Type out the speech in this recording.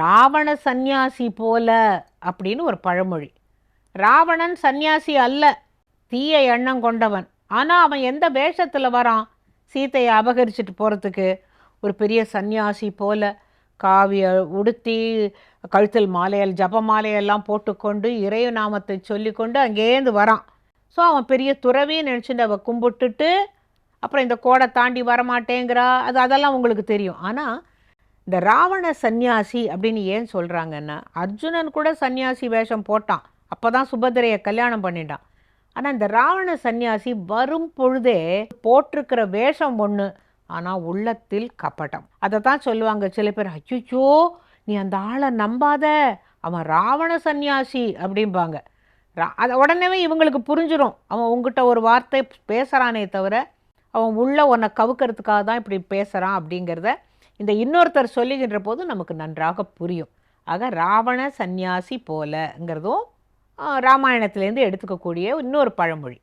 ராவண சந்நியாசி போல அப்படின்னு ஒரு பழமொழி. ராவணன் சந்நியாசி அல்ல தீய எண்ணம் கொண்டவன். ஆனால் அவன் எந்த வேஷத்தில் வரான்? சீத்தையை அபகரிச்சுட்டு போகிறதுக்கு ஒரு பெரிய சந்நியாசி போல காவிய உடுத்தி கழுத்தில் மாலையல் ஜப மாலையெல்லாம் போட்டுக்கொண்டு இறைய நாமத்தை சொல்லிக்கொண்டு அங்கேருந்து வரான். ஸோ அவன் பெரிய துறவின்னு நினச்சிட்டு அவள் கும்பிட்டுட்டு அப்புறம் இந்த கோடை தாண்டி வரமாட்டேங்கிறா. அது அதெல்லாம் உங்களுக்கு தெரியும். ஆனால் இந்த ராவண சந்நியாசி அப்படின்னு ஏன் சொல்கிறாங்கன்னா அர்ஜுனன் கூட சந்நியாசி வேஷம் போட்டான். அப்போ தான் சுபத்திரையை கல்யாணம் பண்ணிட்டான். ஆனால் இந்த ராவண சந்நியாசி வரும் பொழுதே போட்டிருக்கிற வேஷம் ஒன்று ஆனால் உள்ளத்தில் கப்படம் அதை தான் சொல்லுவாங்க சில பேர் அச்சுச்சோ நீ அந்த ஆளை நம்பாத. அவன் ராவண சந்நியாசி அப்படிம்பாங்க. ரா- அதை உடனே இவங்களுக்கு புரிஞ்சிடும் அவன் உங்ககிட்ட ஒரு வார்த்தை பேசுகிறானே தவிர அவன் உள்ள உன்னை கவுக்கிறதுக்காக தான் இப்படி பேசுகிறான் அப்படிங்கிறத இந்த இன்னொருத்தர் சொல்லுகின்ற போது நமக்கு நன்றாக புரியும். ஆக ராவண சந்நியாசி போலங்கிறதும் ராமாயணத்திலேருந்து எடுத்துக்கக்கூடிய இன்னொரு பழமொழி.